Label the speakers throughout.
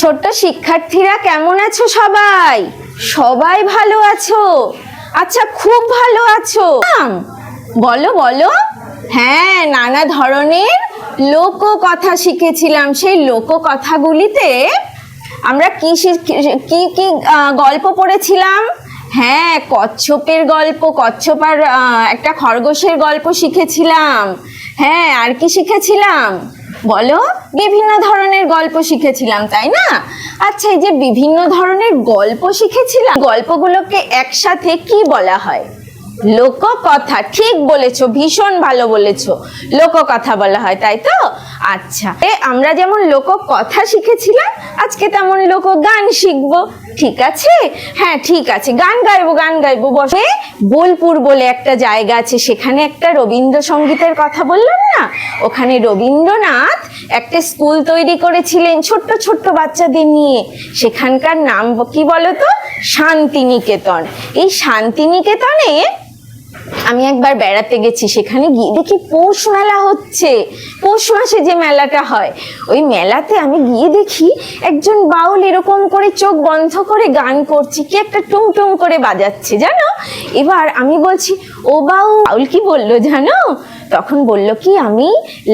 Speaker 1: ছোট্ট শিক্ষার্থীরা কেমন আছো সবাই? সবাই ভালো আছো? আচ্ছা খুব ভালো আছো। বলো বলো। হ্যাঁ নানা ধরনের লোক কথা শিখেছিলাম। সেই লোক কথাগুলিতে আমরা কি কি কি গল্প পড়েছিলাম? হ্যাঁ কচ্ছপের গল্প, কচ্ছপ আর একটা খরগোশের গল্প শিখেছিলাম। হ্যাঁ আর কি শিখেছিলাম? বলো? বিভিন্ন ধরনের গল্প শিখেছিলাম, তাই না? আচ্ছা এই যে বিভিন্ন ধরনের গল্প শিখেছিলাম, গল্পগুলোকে একসাথে কি বলা হয়? লোককথা, ঠিক বলেছ, ভীষণ ভালো বলেছ। লোককথা বলা হয়, তাই তো? আচ্ছা এ আমরা যেমন লোককথা শিখেছিলাম, আজকে তেমন লোক গান শিখব। ঠিক আছে? হ্যাঁ ঠিক আছে, গান গাইবো গান গাইবো। বসে বোলপুর বলে একটা জায়গা আছে, সেখানে একটা রবীন্দ্রসঙ্গীতের কথা বললাম না? ওখানে রবীন্দ্রনাথ একটা স্কুল তৈরি করেছিলেন ছোট্ট ছোট্ট বাচ্চাদের নিয়ে। সেখানকার নাম কি বলতো? শান্তিনিকেতন। এই শান্তিনিকেতনে আমি একবার বেড়াতে গেছি, সেখানে গিয়ে দেখি পৌষ মেলা হচ্ছে। পৌষ মাসে যে মেলাটা হয়, ওই মেলাতে আমি গিয়ে দেখি একজন বাউল এরকম করে চোখ বন্ধ করে গান করছে, কি একটা টুং টুং করে বাজাচ্ছে, জানো? এবার আমি বলছি, ও বাউল বাউল কি বলল জানো? তখন বলল কি, আমি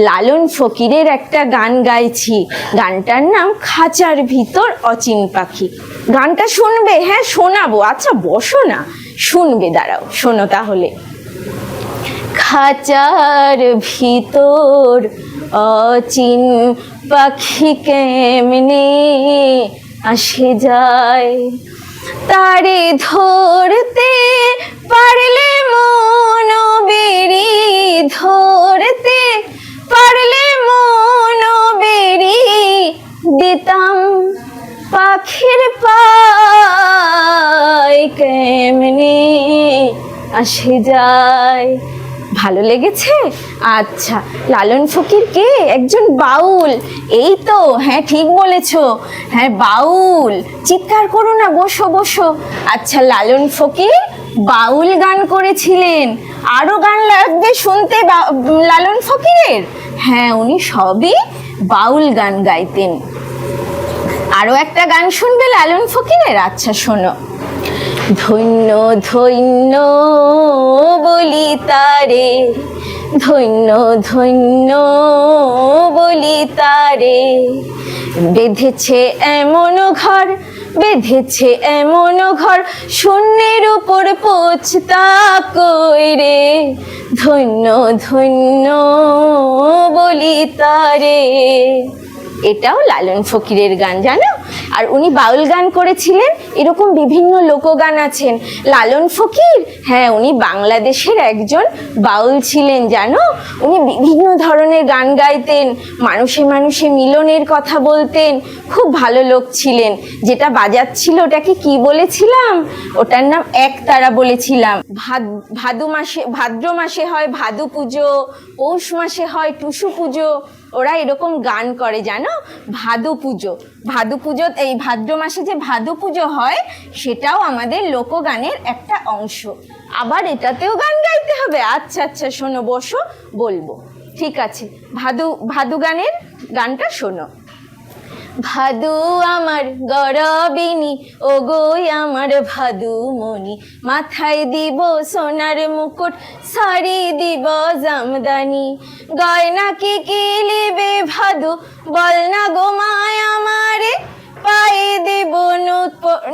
Speaker 1: লালন ফকিরের একটা গান গাইছি, গানটার নাম খাঁচার ভিতর অচিন পাখি। গানটা শুনবে? হ্যাঁ শোনাবো। আচ্ছা বসো না। শুনবে, দাঁড়াও, শোনো তাহলে। খাঁচার ভিতর অচিন পাখি কেমনে আসে যায়? তারে ধরতে পারলে মন বেরি, ধরতে পারলে মন বেরি। দিতাম পাখির পায় কেমনে আসে যায়। ভালো লেগেছে? আচ্ছা লালন ফকির কে? একজন বাউল। এই তো হ্যাঁ ঠিক বলেছ। হ্যাঁ বাউল। চিৎকার করো না, বসো বসো। আচ্ছা লালন ফকির, বাউল গান করেছিলেন। আরও গান লাগবে শুনতে লালন ফকিরের? হ্যাঁ উনি সবই বাউল গান গাইতেন। আরও একটা গান শুনবে লালন ফকিরের? আচ্ছা শোনো। ধন্য ধন্য বলি তারে। ধন্য ধন্য বলি তারে। বেঁধেছে এমন ঘর, বেঁধেছে এমন ঘর, শূন্যের উপর পোছতা কইরে ধন্য ধন্য বলি তারে। এটাও লালন ফকিরের গান, জানো? আর উনি বাউল গান করেছিলেন এরকম বিভিন্ন লোকগান আছেন। লালন ফকির? হ্যাঁ উনি বাংলাদেশের একজন বাউল ছিলেন, জানো? উনি বিভিন্ন ধরনের গান গাইতেন, মানুষে মানুষে মিলনের কথা বলতেন, খুব ভালো লোক ছিলেন। যেটা বাজাচ্ছিল, ওটাকে কি বলেছিলাম? ওটার নাম একতারা বলেছিলাম। ভাদ, ভাদু মাসে, ভাদ্র মাসে হয় ভাদু পুজো, পৌষ মাসে হয় টুসু পুজো, ওরা এরকম গান করে, জানো? ভাদু পুজো। ভাদু পুজো এই ভাদ্র মাসে যে ভাদু পুজো হয় সেটাও আমাদের লোকগানের একটা অংশ। আবার এটাতেও গান গাইতে হবে। আচ্ছা আচ্ছা শোনো, বসো, বলব। ঠিক আছে, ভাদু ভাদু গানের গানটা শোনো। ভাদু আমার গরবিনী ও গই আমার ভাদু মনি মাথায় দিব সোনার মুকুট, সারি দিব জামদানি। গয়না কি কি লিবে ভাদু? বল না গো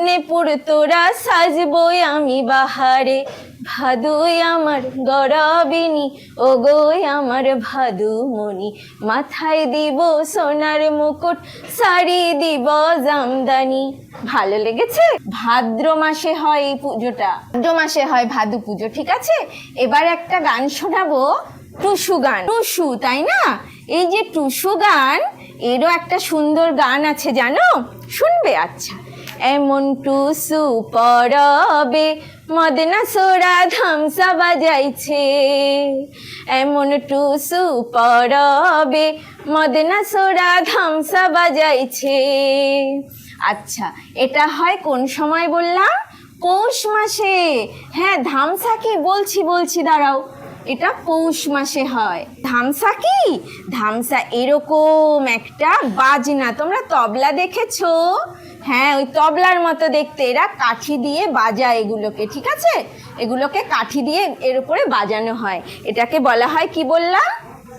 Speaker 1: নেপুর তোরা, সাজবই আমি বাহারে। ভাদুই আমার গরবিনী ও গই আমার ভাদু মনি মাথায় দিব সোনার মুকুট, শাড়ি দিব জামদানি। ভালো লেগেছে? ভাদ্র মাসে হয় এই পুজোটা। ভাদ্র মাসে হয় ভাদু পুজো, ঠিক আছে? এবার একটা গান শোনাবো, টুসু গান। টুসু, তাই না? এই যে টুসু গান, এরও একটা সুন্দর গান আছে, জানো? শুনবে আচ্ছা। এমন টুসু পরবে, মদনা সোরা ধামসা বাজাইছে। এমন টুসু পরবে, মদনা সোরা ধামসা বাজাইছে। আচ্ছা এটা হয় কোন সময় বললাম? পৌষ মাসে। হ্যাঁ ধামসা কি? বলছি বলছি, দাঁড়াও। এটা পৌষ মাসে হয়। ধামসা কি? ধামসা এরকম একটা বাজনা। তোমরা তবলা দেখেছ? হ্যাঁ ওই তবলার মতো দেখতে। এরা কাঠি দিয়ে বাজায় এগুলোকে, ঠিক আছে? এগুলোকে কাঠি দিয়ে এর উপরে বাজানো হয়। এটাকে বলা হয় কি বললাম?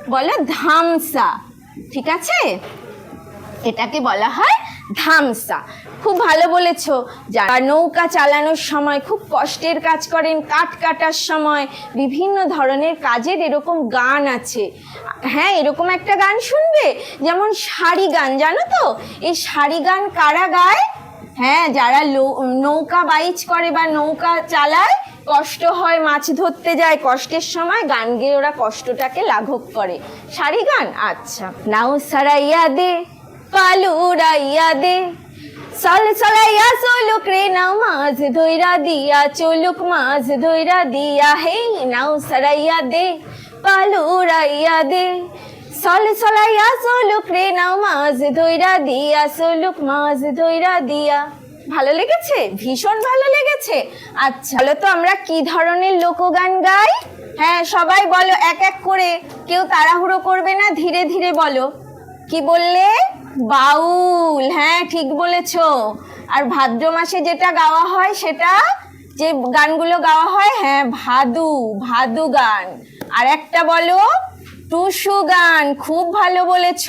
Speaker 1: বলে ধামসা, ঠিক আছে? এটাকে বলা হয় ধামসা। খুব ভালো বলেছ। যারা নৌকা চালানোর সময় খুব কষ্টের কাজ করেন, কাঠ কাটার সময় বিভিন্ন ধরনের কাজের এরকম গান আছে। হ্যাঁ এরকম একটা গান শুনবে? যেমন শাড়ি গান, জানো তো? এই শাড়ি গান কারা গায়? হ্যাঁ যারা নৌকা বাইচ করে বা নৌকা চালায়, কষ্ট হয়, মাছ ধরতে যায়, কষ্টের সময় গান গেয়ে ওরা কষ্টটাকে লাঘব করে। শাড়ি গান? আচ্ছা। নাও সারাইয়া দে। পালু উড়াইয়া দে। সল সলাইয়া চলুক রে নাও, মাছ ধইরা দিয়া চলুক, মাছ ধইরা দিয়া হে নাও, সারাইয়া দে। পালু উড়াইয়া দে। সল সলাইয়া চলুক রে নাও, মাছ ধইরা দিয়া চলুক, মাছ ধইরা দিয়া। ভালো লেগেছে? ভীষণ ভালো লেগেছে। আচ্ছা বলো তো আমরা কি ধরনের লোকগান গাই? হ্যাঁ সবাই বলো, এক এক করে। কেউ তাড়াহুড়ো করবে না, ধীরে ধীরে বলো। কি বললে? বাউল হ্যাঁ ঠিক বলেছ। আর ভাদ্র মাসে যেটা গাওয়া হয়, সেটা যে গানগুলো গাওয়া হয় হ্যাঁ ভাদু ভাদু গান। আর একটা বলো, টুসু গান, খুব ভালো বলেছ।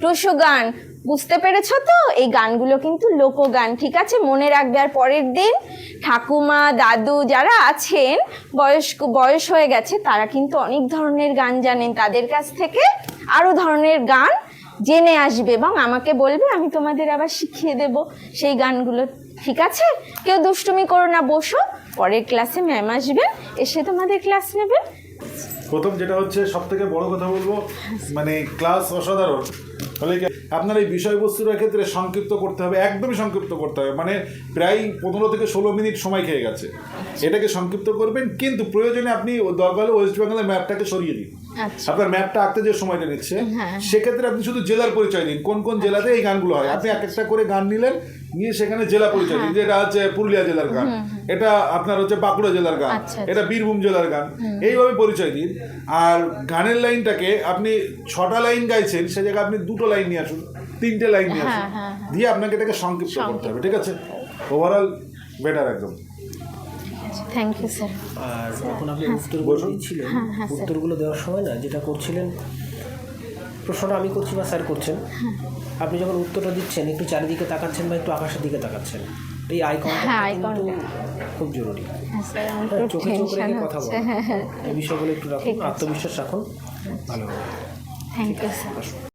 Speaker 1: টুসু গান, বুঝতে পেরেছ তো? এই গানগুলো কিন্তু লোকগান, ঠিক আছে? মনে রাখবে, আর পরের দিন ঠাকুমা, দাদু যারা আছেন, বয়স্ক, বয়স হয়ে গেছে, তারা কিন্তু অনেক ধরনের গান জানেন। তাদের কাছ থেকে আরও ধরনের গান জেনে আসবে এবং আমাকে বলবে, আমি তোমাদের আবার শিখিয়ে দেব সেই গানগুলো। ঠিক আছে? কেউ দুষ্টুমি করো না, বসো। পরের ক্লাসে ম্যাম আসবেন এসে তোমাদের ক্লাস নেবেন
Speaker 2: প্রথম যেটা হচ্ছে সব থেকে বড় কথা বলব মানে ক্লাস অসাধারণ। ফলে আপনার এই বিষয়বস্তুটার ক্ষেত্রে সংক্ষিপ্ত করতে হবে, একদমই সংক্ষিপ্ত করতে হবে। মানে প্রায় পনেরো থেকে ষোলো মিনিট সময় খেয়ে গেছে। এটাকে সংক্ষিপ্ত করবেন, কিন্তু প্রয়োজনে আপনি দরকার হলে ওয়েস্ট বেঙ্গলের ম্যাপটাকে সরিয়ে দিন। আপনার ম্যাপটা আঁকতে যে সময়টা নিচ্ছে
Speaker 1: হ্যাঁ।
Speaker 2: সেক্ষেত্রে আপনি শুধু জেলার পরিচয় দিন কোন কোন জেলাতে এই গানগুলো হয়? আপনি এক একটা করে গান নিলেন নিয়ে সেখানে জেলা পরিচয় দিন যেটা হচ্ছে পুরুলিয়া জেলার গান এটা আপনার হচ্ছে বাঁকুড়া জেলার গান
Speaker 1: আচ্ছা, আচ্ছা।
Speaker 2: এটা বীরভূম জেলার গান এইভাবে পরিচয় দিন। আর গানের লাইনটাকে আপনি ছটা লাইন গাইছেন সে জায়গায় আপনি দুটো লাইন নিয়ে আসুন তিনটে লাইন নিয়ে আসুন
Speaker 1: হ্যাঁ, হ্যাঁ, হ্যাঁ।
Speaker 2: দিয়ে আপনাকে এটাকে সংক্ষিপ্ত করতে হবে ঠিক আছে? ওভারঅল বেটার একদম।
Speaker 1: থ্যাংক ইউ স্যার
Speaker 3: আর যখন আপনি উত্তরগুলো দিচ্ছিলেন
Speaker 1: হ্যাঁ, হ্যাঁ।
Speaker 3: উত্তরগুলো দেওয়ার সময় না যেটা করছিলেন প্রশ্নটা আমি করছি বা স্যার করছেন
Speaker 1: হ্যাঁ।
Speaker 3: আপনি যখন উত্তরটা দিচ্ছেন একটু চারিদিকে তাকাচ্ছেন বা একটু আকাশের দিকে তাকাচ্ছেন এই আই
Speaker 1: হ্যাঁ,
Speaker 3: কিন্তু খুব জরুরি।
Speaker 1: হ্যাঁ
Speaker 3: হ্যাঁ, চোখে চোখ রেখে কথা
Speaker 1: হচ্ছে।
Speaker 3: বলা
Speaker 1: হ্যাঁ হ্যাঁ।
Speaker 3: এই বিষয়গুলো একটু রাখুন আত্মবিশ্বাস রাখুন ভালো
Speaker 1: থ্যাংক ইউ স্যার